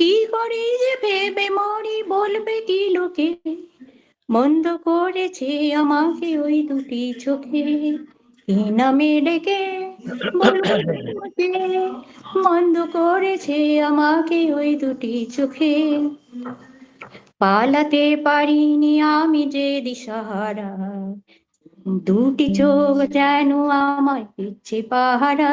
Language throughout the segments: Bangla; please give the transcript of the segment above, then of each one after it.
কি করে যে ভেবে মরি বলবে কি লোকে? মন্দ করেছে আমাকে ওই দুটি চোখে। ডেকে মন্দ করেছে আমাকে ওই দুটি চোখে। পালাতে পারিনি আমি যে দিশাহারা। দুটি চোখ যেন আমায় পিচ্ছে পাহারা।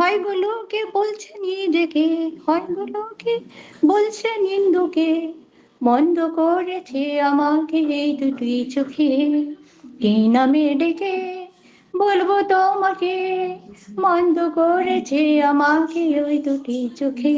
হয় গুলোকে বলছে নিজেকে, হয় গুলোকে বলছে নিন্দুকে, মন্দ করেছে আমাকে এই দুটি চোখে। কি নামে ডেকে বলব তোমাকে, মন্দ করেছে আমাকে ওই দুটি চোখে।